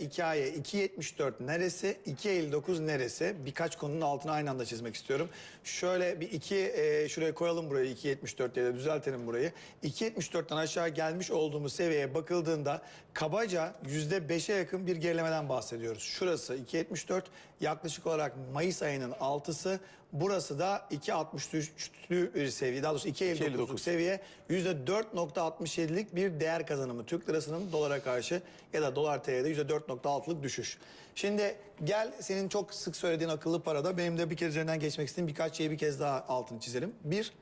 2 A'ya 2.74 neresi, 2.59 neresi? Birkaç konunun altına aynı anda çizmek istiyorum. Şöyle bir 2 e, şuraya koyalım burayı 2.74 diye de düzeltelim burayı. 2.74'ten aşağı gelmiş olduğumuz seviyeye bakıldığında kabaca %5'e yakın bir gerilemeden bahsediyoruz. Şurası 2.74 yaklaşık olarak Mayıs ayının 6'sı. Burası da 2.63'lü bir seviye. Daha doğrusu 2.59'luk 2.59. seviye %4.67'lik bir değer kazanımı. Türk lirasının dolara karşı ya da dolar TL'de %4.6'lık düşüş. Şimdi gel senin çok sık söylediğin akıllı parada benim de bir kez üzerinden geçmek istediğim birkaç şeyi bir kez daha altını çizelim. Bir,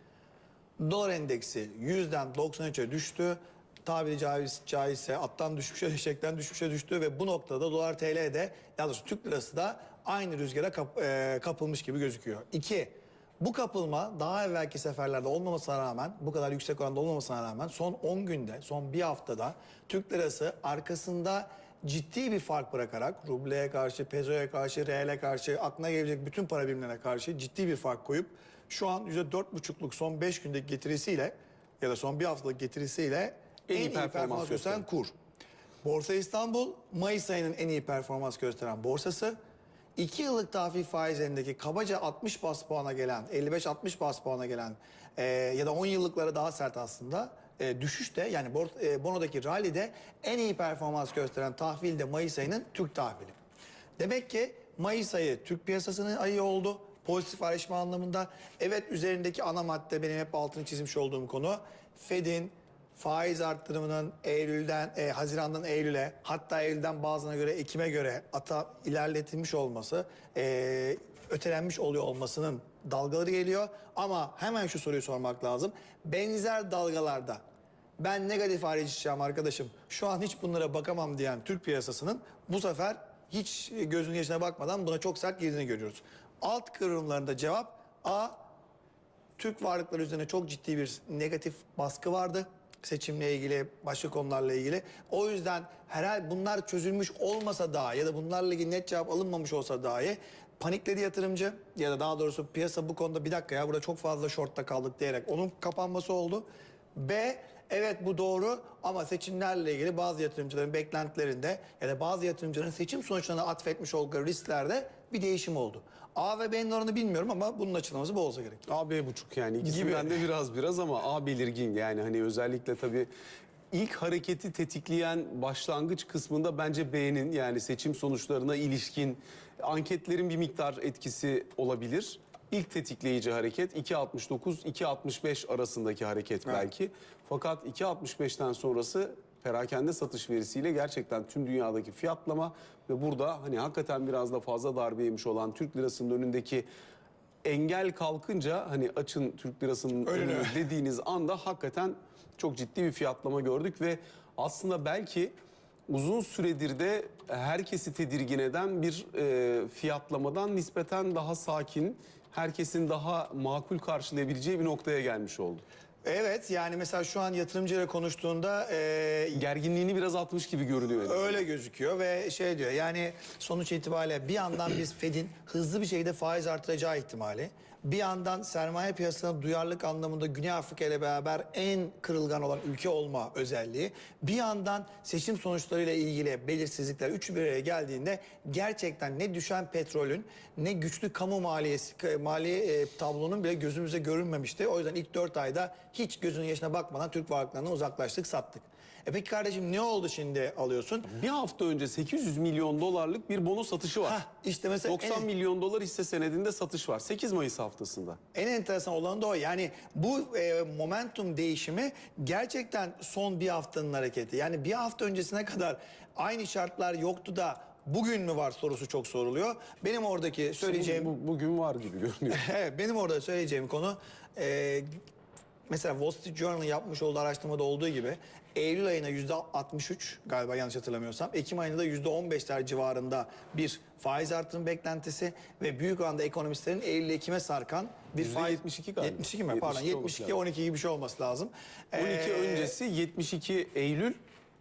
dolar endeksi 100'den 93'e düştü. Tabiri caiz, caizse attan düşmüşe, eşekten düşmüşe düştü ve bu noktada dolar TL de doğrusu Türk lirası da aynı rüzgara kap- e, kapılmış gibi gözüküyor. İki, bu kapılma daha evvelki seferlerde olmamasına rağmen, bu kadar yüksek oranda olmamasına rağmen son 10 günde, son bir haftada Türk lirası arkasında ciddi bir fark bırakarak rubleye karşı, pezoya karşı, reale karşı, aklına gelecek bütün para birimlerine karşı ciddi bir fark koyup şu an %4,5'luk son 5 gündeki getirisiyle ya da son bir haftalık getirisiyle en, iyi performans, gösteren kur. Borsa İstanbul Mayıs ayının en iyi performans gösteren borsası. 2 yıllık tahvil faizlerindeki kabaca 60 bas puana gelen, 55-60 bas puana gelen e, ya da 10 yıllıklara daha sert aslında e, düşüşte yani bor, e, bonodaki rallide en iyi performans gösteren tahvil de Mayıs ayının Türk tahvili. Demek ki Mayıs ayı Türk piyasasının ayı oldu. Pozitif ayrışma anlamında. Evet üzerindeki ana madde benim hep altını çizmiş olduğum konu. Fed'in faiz arttırımının Eylül'den, e, Haziran'dan Eylül'e hatta Eylül'den bazılarına göre Ekim'e göre ata ilerletilmiş olması, e, ötelenmiş oluyor olmasının dalgaları geliyor. Ama hemen şu soruyu sormak lazım. Benzer dalgalarda ben negatif ayrışacağım arkadaşım. Şu an hiç bunlara bakamam diyen Türk piyasasının bu sefer hiç gözünün yaşına bakmadan buna çok sert girdiğini görüyoruz. Alt kırılımlarında cevap A. Türk varlıkları üzerine çok ciddi bir negatif baskı vardı. Seçimle ilgili, başka konularla ilgili. O yüzden herhal bunlar çözülmüş olmasa dahi ya da bunlarla ilgili net cevap alınmamış olsa dahi panikledi yatırımcı ya da daha doğrusu piyasa bu konuda bir dakika ya burada çok fazla shortta kaldık diyerek onun kapanması oldu. B evet bu doğru ama seçimlerle ilgili bazı yatırımcıların beklentilerinde ya da bazı yatırımcıların seçim sonuçlarına atfetmiş oldukları risklerde bir değişim oldu. A ve B'nin oranını bilmiyorum ama bunun açıklaması bu olsa gerek. A, B buçuk yani ikisinden Gibi. de biraz biraz ama A belirgin yani hani özellikle tabii ilk hareketi tetikleyen başlangıç kısmında bence B'nin yani seçim sonuçlarına ilişkin anketlerin bir miktar etkisi olabilir. İlk tetikleyici hareket 2.69-2.65 arasındaki hareket belki. Fakat 2.65'ten sonrası perakende satış verisiyle gerçekten tüm dünyadaki fiyatlama ve burada hani hakikaten biraz da fazla darbe yemiş olan Türk lirasının önündeki engel kalkınca hani açın Türk lirasının önünü dediğiniz anda hakikaten çok ciddi bir fiyatlama gördük ve aslında belki uzun süredir de herkesi tedirgin eden bir e, fiyatlamadan nispeten daha sakin, herkesin daha makul karşılayabileceği bir noktaya gelmiş oldu. Evet yani mesela şu an yatırımcıyla konuştuğunda e, Gerginliğini biraz atmış gibi görünüyor. Öyle gözüküyor ve şey diyor yani sonuç itibariyle bir yandan biz Fed'in hızlı bir şekilde faiz artıracağı ihtimali, bir yandan sermaye piyasasına duyarlılık anlamında Güney Afrika ile beraber en kırılgan olan ülke olma özelliği, bir yandan seçim sonuçlarıyla ilgili belirsizlikler üçü bir araya geldiğinde gerçekten ne düşen petrolün ne güçlü kamu maliyesi mali e, tablonun bile gözümüze görünmemişti. O yüzden ilk dört ayda hiç gözünün yaşına bakmadan Türk varlıklarından uzaklaştık, sattık. E peki kardeşim ne oldu şimdi alıyorsun? Bir hafta önce 800 milyon dolarlık bir bono satışı var. Hah, işte mesela 90 en- milyon dolar hisse senedinde satış var. 8 Mayıs haftasında. En enteresan olan da o. Yani bu e, momentum değişimi gerçekten son bir haftanın hareketi. Yani bir hafta öncesine kadar aynı şartlar yoktu da bugün mü var sorusu çok soruluyor. Benim oradaki söyleyeceğim... Bu- bugün var gibi görünüyor. Evet, benim orada söyleyeceğim konu e, mesela Wall Street Journal'ın yapmış olduğu araştırmada olduğu gibi Eylül ayına yüzde 63 galiba yanlış hatırlamıyorsam Ekim ayında yüzde 15'ler civarında bir faiz artırım beklentisi ve büyük oranda ekonomistlerin Eylül Ekim'e sarkan bir Yüzde faiz 72 galiba. 72 mi? Pardon 72 olması 72 12 gibi bir şey olması lazım. 12 Ee, öncesi 72 Eylül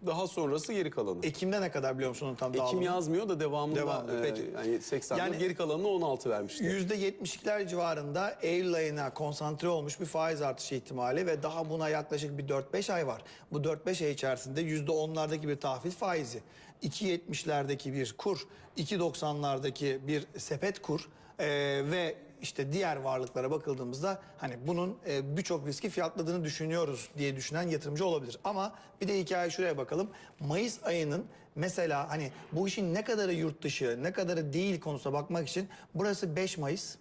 daha sonrası geri kalanı. Ekim'de ne kadar biliyor musun tam Ekim dağılımı? yazmıyor da devamında Devamında, e, peki. yani 80 Yani- geri kalanını 16 vermişti. %72'ler civarında Eylül ayına konsantre olmuş bir faiz artışı ihtimali ve daha buna yaklaşık bir 4-5 ay var. Bu 4-5 ay içerisinde %10'lardaki bir tahvil faizi. 2.70'lerdeki bir kur, 2.90'lardaki bir sepet kur e, ve işte diğer varlıklara bakıldığımızda hani bunun e, birçok riski fiyatladığını düşünüyoruz diye düşünen yatırımcı olabilir. Ama bir de hikaye şuraya bakalım. Mayıs ayının mesela hani bu işin ne kadarı yurt dışı, ne kadarı değil konusuna bakmak için burası 5 Mayıs.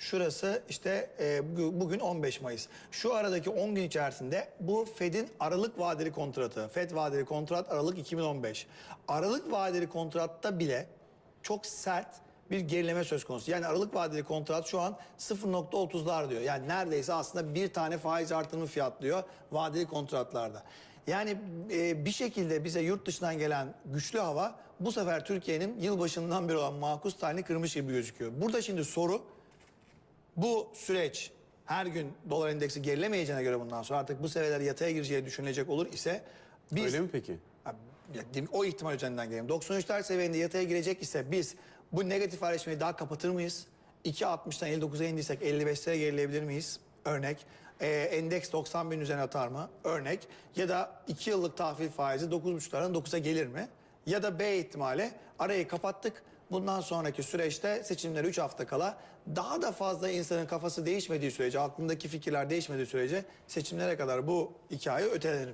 Şurası işte e, bu- bugün 15 Mayıs. Şu aradaki 10 gün içerisinde bu Fed'in Aralık vadeli kontratı. Fed vadeli kontrat Aralık 2015. Aralık vadeli kontratta bile çok sert bir gerileme söz konusu. Yani Aralık vadeli kontrat şu an 0.30'lar diyor. Yani neredeyse aslında bir tane faiz artırımı fiyatlıyor vadeli kontratlarda. Yani e, bir şekilde bize yurt dışından gelen güçlü hava bu sefer Türkiye'nin yılbaşından beri olan makus talini kırmış gibi gözüküyor. Burada şimdi soru bu süreç her gün dolar endeksi gerilemeyeceğine göre bundan sonra artık bu seviyeler yataya gireceği düşünülecek olur ise biz Öyle mi peki? Ha, ya, o ihtimal üzerinden gelelim. 93'ler seviyende yataya girecek ise biz bu negatif ayrışmayı daha kapatır mıyız? 2.60'dan 59'a indiysek 55'lere gerileyebilir miyiz? Örnek. Ee, endeks 90 bin üzerine atar mı? Örnek. Ya da 2 yıllık tahvil faizi 9.5'lardan 9'a gelir mi? Ya da B ihtimali arayı kapattık. Bundan sonraki süreçte seçimler 3 hafta kala daha da fazla insanın kafası değişmediği sürece, aklındaki fikirler değişmediği sürece seçimlere kadar bu hikaye ötelenir mi?